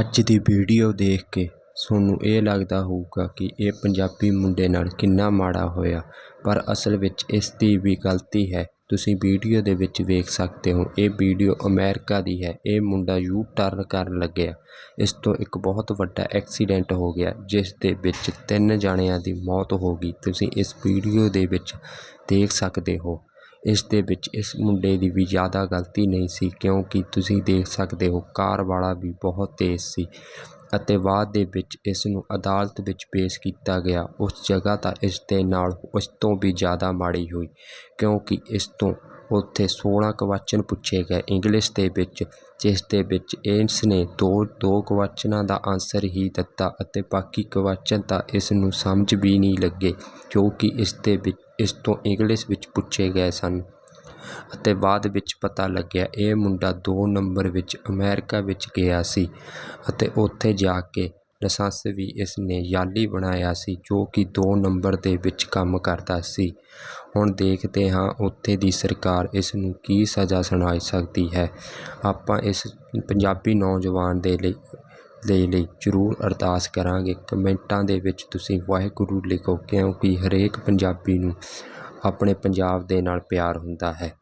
ਅੱਜ ਦੀ ਵੀਡੀਓ ਦੇਖ ਕੇ ਤੁਹਾਨੂੰ ਇਹ ਲੱਗਦਾ ਹੋਊਗਾ ਕਿ ਇਹ ਪੰਜਾਬੀ ਮੁੰਡੇ ਨਾਲ ਕਿੰਨਾ ਮਾੜਾ ਹੋਇਆ। ਪਰ ਅਸਲ ਵਿੱਚ ਇਸ ਦੀ ਵੀ ਗਲਤੀ ਹੈ। ਤੁਸੀਂ ਵੀਡੀਓ ਦੇ ਵਿੱਚ ਵੇਖ ਸਕਦੇ ਹੋ, ਇਹ ਵੀਡੀਓ ਅਮਰੀਕਾ ਦੀ ਹੈ। ਇਹ ਮੁੰਡਾ ਯੂ ਟਰਨ ਕਰਨ ਲੱਗਿਆ। ਇਸ ਤੋਂ ਇੱਕ ਬਹੁਤ ਵੱਡਾ ਐਕਸੀਡੈਂਟ ਹੋ ਗਿਆ, ਜਿਸ ਦੇ ਵਿੱਚ ਤਿੰਨ ਜਣਿਆਂ ਦੀ ਮੌਤ ਹੋ ਗਈ। ਤੁਸੀਂ ਇਸ ਵੀਡੀਓ ਦੇ ਵਿੱਚ ਦੇਖ ਸਕਦੇ ਹੋ। ਇਸ ਦੇ ਵਿੱਚ ਇਸ ਮੁੰਡੇ ਦੀ ਵੀ ਜ਼ਿਆਦਾ ਗਲਤੀ ਨਹੀਂ ਸੀ, ਕਿਉਂਕਿ ਤੁਸੀਂ ਦੇਖ ਸਕਦੇ ਹੋ ਕਾਰ ਵਾਲਾ ਵੀ ਬਹੁਤ ਤੇਜ਼ ਸੀ ਅਤੇ ਬਾਅਦ ਦੇ ਵਿੱਚ ਇਸ ਨੂੰ ਅਦਾਲਤ ਵਿੱਚ ਪੇਸ਼ ਕੀਤਾ ਗਿਆ। ਉਸ ਜਗ੍ਹਾ ਤਾਂ ਇਸ ਦੇ ਨਾਲ ਉਸ ਤੋਂ ਵੀ ਜ਼ਿਆਦਾ ਮਾੜੀ ਹੋਈ, ਕਿਉਂਕਿ ਇਸ ਤੋਂ ਉੱਥੇ 16 ਕੁਐਸਚਨ ਪੁੱਛੇ ਗਏ। ਇੰਗਲਿਸ਼ ਦੇ ਵਿੱਚ, ਜਿਸ ਦੇ ਵਿੱਚ ਇਸ ਨੇ ਦੋ ਦੋ ਕੁਐਸਚਨਾਂ ਦਾ ਆਂਸਰ ਹੀ ਦਿੱਤਾ ਅਤੇ ਬਾਕੀ ਕੁਐਸਚਨ ਤਾਂ ਇਸ ਨੂੰ ਸਮਝ ਵੀ ਨਹੀਂ ਲੱਗੇ, ਜੋ ਕਿ ਇਸ ਦੇ ਵਿੱਚ, ਇਸ ਤੋਂ ਇੰਗਲਿਸ਼ ਵਿੱਚ ਪੁੱਛੇ ਗਏ ਸਨ। ਅਤੇ ਬਾਅਦ ਵਿੱਚ ਪਤਾ ਲੱਗਿਆ, ਇਹ ਮੁੰਡਾ ਦੋ ਨੰਬਰ ਵਿੱਚ ਅਮੈਰੀਕਾ ਵਿੱਚ ਗਿਆ ਸੀ ਅਤੇ ਉੱਥੇ ਜਾ ਕੇ ਲਾਇਸੈਂਸ ਵੀ ਇਸ ਨੇ ਜਾਲੀ ਬਣਾਇਆ ਸੀ, ਜੋ ਕਿ ਦੋ ਨੰਬਰ ਦੇ ਵਿੱਚ ਕੰਮ ਕਰਦਾ ਸੀ। ਹੁਣ ਦੇਖਦੇ ਹਾਂ ਉੱਥੇ ਦੀ ਸਰਕਾਰ ਇਸ ਨੂੰ ਕੀ ਸਜ਼ਾ ਸੁਣਾ ਸਕਦੀ ਹੈ। ਆਪਾਂ ਇਸ ਪੰਜਾਬੀ ਨੌਜਵਾਨ ਦੇ ਲਈ ਦੇ ਲਈ ਜ਼ਰੂਰ ਅਰਦਾਸ ਕਰਾਂਗੇ। ਕਮੈਂਟਾਂ ਦੇ ਵਿੱਚ ਤੁਸੀਂ ਵਾਹਿਗੁਰੂ ਲਿਖੋ ਕਿਉਂਕਿ ਹਰੇਕ ਪੰਜਾਬੀ ਨੂੰ ਆਪਣੇ ਪੰਜਾਬ ਦੇ ਨਾਲ ਪਿਆਰ ਹੁੰਦਾ ਹੈ।